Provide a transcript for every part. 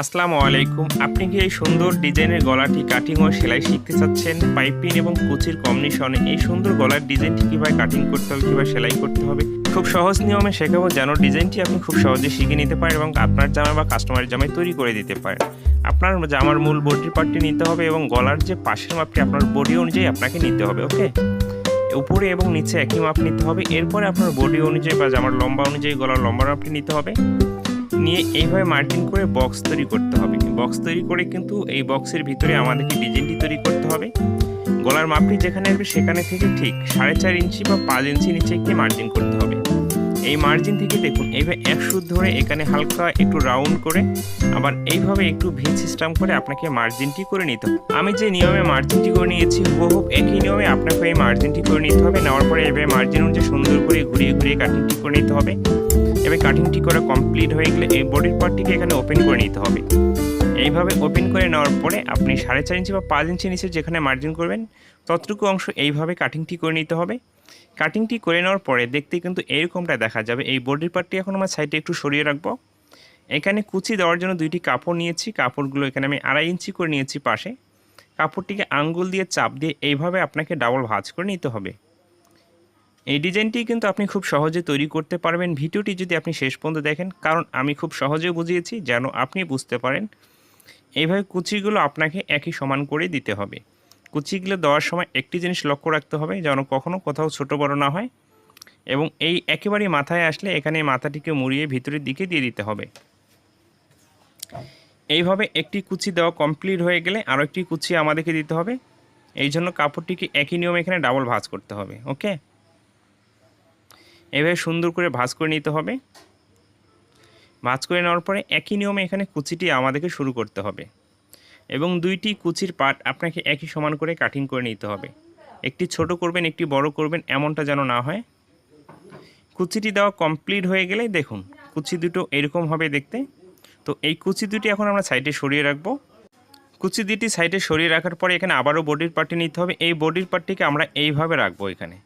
আসসালামু আলাইকুম। আপনি কি এই সুন্দর ডিজাইনের গলাটি কাটিং ও সেলাই শিখতে চাচ্ছেন? পাইপিং এবং কুচির কম্বিনেশনে এই সুন্দর গলার ডিজাইনটি কীভাবে কাটিং করতে হবে, কীভাবে সেলাই করতে হবে? খুব সহজ নিয়মে শেখাবো যেন ডিজাইনটি আপনি খুব সহজে শিখে নিতে পারেন এবং আপনার জামা বা কাস্টমারের জামায় তৈরি করে দিতে পারেন। আপনার জামার মূল বডির পার্টটি নিতে হবে এবং গলার যে পাশের মাপটি আপনার বডি অনুযায়ী আপনাকে নিতে হবে ওকে উপরে এবং নিচে একই মাপ নিতে হবে। এরপরে আপনার বডি অনুযায়ী বা জামার লম্বা অনুযায়ী গলার লম্বা মাপটি নিতে হবে। নিয়ে এইভাবে মার্কিং করে বক্স তৈরি করতে হবে। বক্স তৈরি করে কিন্তু এই বক্সের ভিতরে আমাদেরকে ডিজাইনটি তৈরি করতে হবে। গলার মাপটি যেখানে আসবে সেখানে থেকে ঠিক সাড়ে চার ইঞ্চি বা পাঁচ ইঞ্চি নিচে একটি মার্জিন করতে হবে। এই মার্জিন থেকে দেখুন, এইভাবে এক সুদ ধরে এখানে হালকা একটু রাউন্ড করে, আবার এইভাবে একটু ভি সিস্টেম করে আপনাকে মার্জিনটি করে নিতে হবে। আমি যে নিয়মে মার্জিনটি করে নিয়েছি, হুবহু একই নিয়মে আপনাকে এই মার্জিনটি করে নিতে হবে। নেওয়ার পরে এইভাবে মার্জিন অনুযায়ী সুন্দর করে ঘুরিয়ে ঘুরিয়ে কাটিংটি করে নিতে হবে। এবার কাটিংটি করা কমপ্লিট হয়ে গেলে এই বডির পার্টটিকে এখানে ওপেন করে নিতে হবে। এইভাবে ওপেন করে নেওয়ার পরে আপনি সাড়ে চার ইঞ্চি বা পাঁচ ইঞ্চি নিচে যেখানে মার্জিন করবেন, ততটুকু অংশ এইভাবে কাটিংটি করে নিতে হবে। কাটিংটি করে নেওয়ার পরে দেখতে কিন্তু এইরকমটা দেখা যাবে। এই বডির পার্টটি এখন আমার সাইডে একটু সরিয়ে রাখব। এখানে কুচি দেওয়ার জন্য দুইটি কাপড় নিয়েছি। কাপড়গুলো এখানে আমি আড়াই ইঞ্চি করে নিয়েছি পাশে। কাপড়টিকে আঙ্গুল দিয়ে চাপ দিয়ে এইভাবে আপনাকে ডাবল ভাঁজ করে নিতে হবে। এই ডিজাইনটি কিন্তু আপনি খুব সহজে তৈরি করতে পারবেন। ভিডিওটি যদি আপনি শেষ পর্যন্ত দেখেন, কারণ আমি খুব সহজে বুঝিয়েছি, যেন আপনি বুঝতে পারেন। এইভাবে কুচিগুলো আপনাকে একই সমান করে দিতে হবে। কুচিগুলো দেওয়ার সময় একটি জিনিস লক্ষ্য রাখতে হবে, যেন কখনও কোথাও ছোট বড় না হয় এবং এই একেবারেই মাথায় আসলে এখানে মাথাটিকে মুড়িয়ে ভিতরের দিকে দিয়ে দিতে হবে। এইভাবে একটি কুচি দেওয়া কমপ্লিট হয়ে গেলে আরও একটি কুচি আমাদেরকে দিতে হবে। এই জন্য কাপড়টিকে একই নিয়মে এখানে ডাবল ভাঁজ করতে হবে, ওকে? এভাবে সুন্দর করে ভাঁজ করে নিতে হবে। ভাঁজ করে নেওয়ার পরে একই নিয়মে এখানে কুচিটি আমাদেরকে শুরু করতে হবে। এবং দুইটি কুচির পাট আপনাকে একই সমান করে কাটিং করে নিতে হবে। একটি ছোট করবেন, একটি বড় করবেন, এমনটা যেন না হয়। কুচিটি দেওয়া কমপ্লিট হয়ে গেলে দেখুন, কুচি দুটো এরকম হবে দেখতে। তো এই কুচি দুটি এখন আমরা সাইডে সরিয়ে রাখব। কুচি দুটি সাইডে সরিয়ে রাখার পরে এখানে আবারও বডির পার্টটি নিতে হবে। এই বডির পার্টটিকে আমরা এইভাবে রাখব এখানে।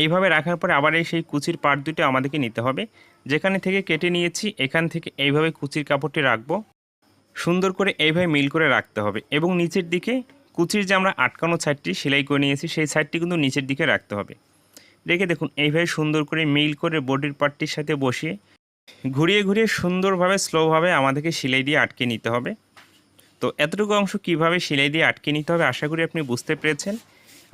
এইভাবে রাখার পরে আবার এই সেই কুচির পার্ট দুটো আমাদেরকে নিতে হবে। যেখানে থেকে কেটে নিয়েছি, এখান থেকে এইভাবে কুচির কাপড়টি রাখব। সুন্দর করে এইভাবে মিল করে রাখতে হবে এবং নিচের দিকে কুচির যে আমরা আটকানো সাইডটি সেলাই করে নিয়েছি, সেই সাইডটি কিন্তু নিচের দিকে রাখতে হবে। রেখে দেখুন, এইভাবে সুন্দর করে মিল করে বডির পার্টটির সাথে বসিয়ে ঘুরিয়ে ঘুরিয়ে সুন্দরভাবে, স্লোভাবে আমাদেরকে সেলাই দিয়ে আটকে নিতে হবে। তো এতটুকু অংশ কীভাবে সেলাই দিয়ে আটকে নিতে হবে, আশা করি আপনি বুঝতে পেরেছেন।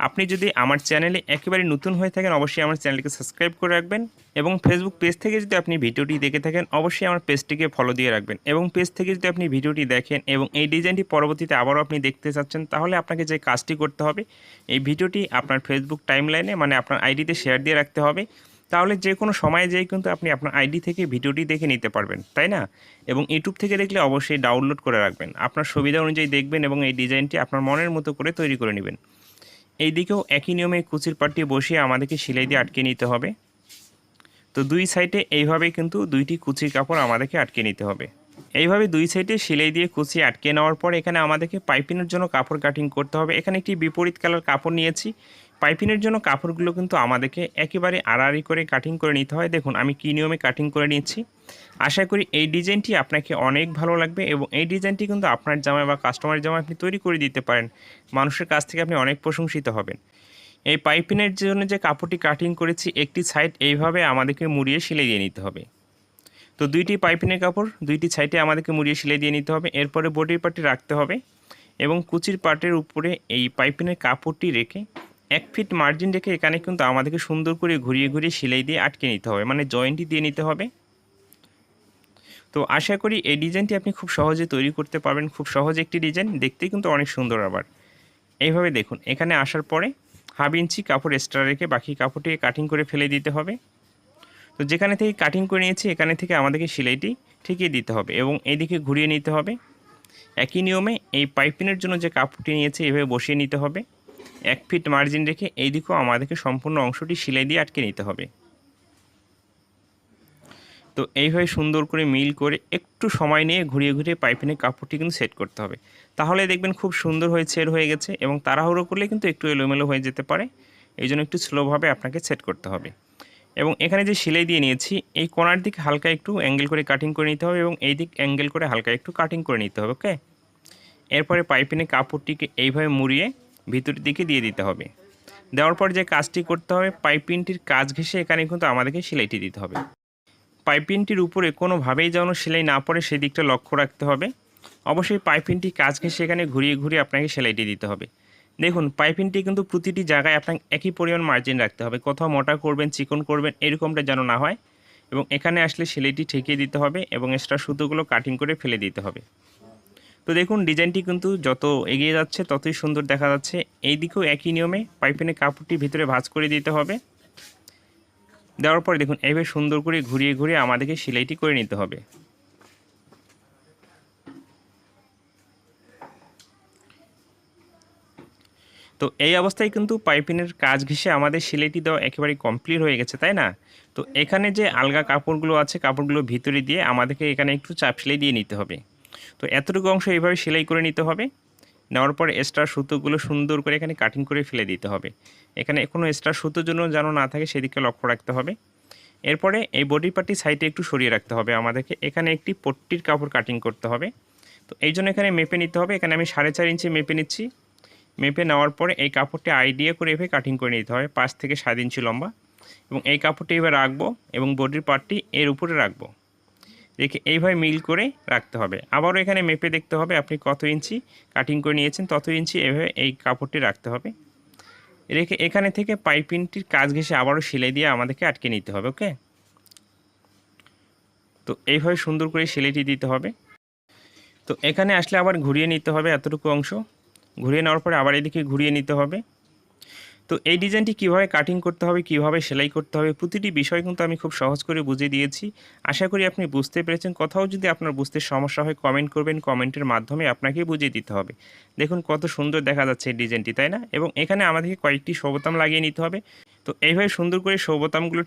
আপনি যদি আমার চ্যানেলে একেবারে নতুন হয়ে থাকেন, অবশ্যই আমার চ্যানেলকে সাবস্ক্রাইব করে রাখবেন এবং ফেসবুক পেজ থেকে যদি আপনি ভিডিওটি দেখে থাকেন, অবশ্যই আমার পেজটিকে ফলো দিয়ে রাখবেন এবং পেজ থেকে যদি আপনি ভিডিওটি দেখেন এবং এই ডিজাইনটি পরবর্তীতে আবারও আপনি দেখতে চাচ্ছেন, তাহলে আপনাকে যে কাজটি করতে হবে, এই ভিডিওটি আপনার ফেসবুক টাইমলাইনে মানে আপনার আইডিতে শেয়ার দিয়ে রাখতে হবে। তাহলে যে কোনো সময়ে যেয়ে কিন্তু আপনি আপনার আইডি থেকে ভিডিওটি দেখে নিতে পারবেন, তাই না? এবং ইউটিউব থেকে দেখলে অবশ্যই ডাউনলোড করে রাখবেন। আপনার সুবিধা অনুযায়ী দেখবেন এবং এই ডিজাইনটি আপনার মনের মতো করে তৈরি করে নেবেন। এই দিকেও একই নিয়মে কুচির পাটটি বসিয়ে আমাদেরকে সেলাই দিয়ে আটকে নিতে হবে। তো দুই সাইডে এইভাবে কিন্তু দুইটি কুচির কাপড় আমাদেরকে আটকে নিতে হবে। এইভাবে দুই সাইডে সেলাই দিয়ে কুচি আটকে নেওয়ার পর এখানে আমাদেরকে পাইপিনের জন্য কাপড় কাটিং করতে হবে। এখানে একটি বিপরীত কালার কাপড় নিয়েছি। পাইপিনের জন্য কাপড়গুলো কিন্তু আমাদেরকে একেবারে আড়াআড়ি করে কাটিং করে নিতে হয়। দেখুন, আমি কী নিয়মে কাটিং করে নিচ্ছি? আশা করি এই ডিজাইনটি আপনাকে অনেক ভালো লাগবে এবং এই ডিজাইনটি কিন্তু আপনার জামায় বা কাস্টমারের জামায় আপনি তৈরি করে দিতে পারেন। মানুষের কাছ থেকে আপনি অনেক প্রশংসিত হবেন। এই পাইপিনের জন্য যে কাপড়টি কাটিং করেছি, একটি সাইড এইভাবে আমাদেরকে মুড়িয়ে সেলাই দিয়ে নিতে হবে। তো দুইটি পাইপিনের কাপড়, দুইটি সাইডে আমাদেরকে মুড়িয়ে সেলাই দিয়ে নিতে হবে। এরপরে বডির পার্টটি রাখতে হবে এবং কুচির পার্টের উপরে এই পাইপিনের কাপড়টি রেখে এক ফিট মার্জিন রেখে এখানে কিন্তু আমাদেরকে সুন্দর করে ঘুরিয়ে ঘুরিয়ে সেলাই দিয়ে আটকে নিতে হবে মানে জয়েন্টই দিয়ে নিতে হবে। তো আশা করি এই ডিজাইনটি আপনি খুব সহজে তৈরি করতে পারবেন, খুব সহজ একটি ডিজাইন দেখতেই কিন্তু অনেক সুন্দর আবার। এইভাবে দেখুন, এখানে আসার পরে হাফ ইঞ্চি কাপড় এক্সট্রা রেখে বাকি কাপড়টিকে কাটিং করে ফেলে দিতে হবে। তো যেখানে থেকে কাটিং করে নিয়েছি, এখানে থেকে আমাদেরকে সেলাইটি ঠিকিয়ে দিতে হবে এবং এইদিকে ঘুরিয়ে নিতে হবে। একই নিয়মে এই পাইপিনের জন্য যে কাপড়টি নিয়েছে, এভাবে বসিয়ে নিতে হবে। এক ফিট মার্জিন রেখে এই দিকেও আমাদেরকে সম্পূর্ণ অংশটি সেলাই দিয়ে আটকে নিতে হবে। তো এইভাবে সুন্দর করে মিল করে একটু সময় নিয়ে ঘুরিয়ে ঘুরিয়ে পাইপিনের কাপড়টি কিন্তু সেট করতে হবে। তাহলে দেখবেন খুব সুন্দর হয়ে সেট হয়ে গেছে এবং তাড়াহুড়ো করলে কিন্তু একটু এলোমেলো হয়ে যেতে পারে। এই জন্য একটু স্লোভাবে আপনাকে সেট করতে হবে। এবং এখানে যে সেলাই দিয়ে নিয়েছি, এই কোনার দিক হালকা একটু অ্যাঙ্গেল করে কাটিং করে নিতে হবে এবং এই দিক অ্যাঙ্গেল করে হালকা একটু কাটিং করে নিতে হবে ওকে এরপরে পাইপিনে কাপড়টিকে এইভাবে মুড়িয়ে ভিতরের দিকে দিয়ে দিতে হবে। দেওয়ার পর যে কাজটি করতে হবে, পাইপিনটির কাজ ঘেঁষে এখানে কিন্তু আমাদেরকে সেলাইটি দিতে হবে। পাইপিনটির উপরে কোনোভাবেই যেন সেলাই না পড়ে সেই দিকটা লক্ষ্য রাখতে হবে। অবশ্যই পাইপিনটি কাজ ঘেঁষে এখানে ঘুরিয়ে ঘুরিয়ে আপনাকে সেলাইটি দিতে হবে। দেখুন, পাইপিনটি কিন্তু প্রতিটি জায়গায় আপনাকে একই পরিমাণ মার্জিন রাখতে হবে। কোথাও মোটা করবেন, চিকন করবেন, এরকমটা যেন না হয়। এবং এখানে আসলে সেলাইটি ঠেকিয়ে দিতে হবে এবং এক্সট্রা সুতোগুলো কাটিং করে ফেলে দিতে হবে। তো দেখুন, ডিজাইনটি কিন্তু যত এগিয়ে যাচ্ছে, ততই সুন্দর দেখা যাচ্ছে। এই দিকেও একই নিয়মে পাইপিনের কাপড়টি ভিতরে ভাঁজ করে দিতে হবে। দেওয়ার পরে দেখুন এইভাবে সুন্দর করে ঘুরিয়ে ঘুরিয়ে আমাদেরকে সেলাইটি করে নিতে হবে। তো এই অবস্থায় কিন্তু পাইপিনের কাজ ঘেঁষে আমাদের সেলাইটি দেওয়া একেবারে কমপ্লিট হয়ে গেছে, তাই না? তো এখানে যে আলগা কাপড়গুলো আছে, কাপড়গুলো ভিতরে দিয়ে আমাদেরকে এখানে একটু চাপ সেলাই দিয়ে নিতে হবে। তো এতটুকু অংশ এইভাবে সেলাই করে নিতে হবে। নেওয়ার পরে এক্সট্রা সুতোগুলো সুন্দর করে এখানে কাটিং করে ফেলে দিতে হবে। এখানে কোনো এক্সট্রা সুতোর জন্য যেন না থাকে সেদিকে লক্ষ্য রাখতে হবে। এরপরে এই বডি পার্টি সাইডে একটু সরিয়ে রাখতে হবে আমাদেরকে। এখানে একটি পট্টির কাপড় কাটিং করতে হবে। তো এই জন্য এখানে মেপে নিতে হবে। এখানে আমি সাড়ে চার ইঞ্চি মেপে নিচ্ছি। মেপে নেওয়ার পরে এই কাপড়টি আইডিয়া করে এভাবে কাটিং করে নিতে হবে। পাঁচ থেকে সাত ইঞ্চি লম্বা। এবং এই কাপড়টি এবার রাখব এবং বডির পার্টটি এর উপরে রাখব। রেখে এইভাবে মিল করে রাখতে হবে। আবারও এখানে মেপে দেখতে হবে আপনি কত ইঞ্চি কাটিং করে নিয়েছেন, তত ইঞ্চি এভাবে এই কাপড়টি রাখতে হবে। রেখে এখানে থেকে পাইপিংটির কাজ ঘেসে আবারও সেলাই দিয়ে আমাদেরকে আটকে নিতে হবে, ওকে? তো এইভাবে সুন্দর করে সেলাইটি দিতে হবে। তো এখানে আসলে আবার ঘুরিয়ে নিতে হবে এতটুকু অংশ। ঘুরিয়ে নেওয়ার পরে আবার এদিকে ঘুরিয়ে নিতে হবে। তো এই ডিজাইনটি কীভাবে কাটিং করতে হবে, কীভাবে সেলাই করতে হবে, প্রতিটি বিষয় কিন্তু আমি খুব সহজ করে বুঝিয়ে দিয়েছি। আশা করি আপনি বুঝতে পেরেছেন। কোথাও যদি আপনার বুঝতে সমস্যা হয় কমেন্ট করবেন। কমেন্টের মাধ্যমে আপনাকে বুঝিয়ে দিতে হবে। দেখুন, কত সুন্দর দেখা যাচ্ছে এই ডিজাইনটি তাই না? এবং এখানে আমাদেরকে কয়েকটি সবতাম লাগিয়ে নিতে হবে। তো এইভাবে সুন্দর করে সৌবোতামগুলো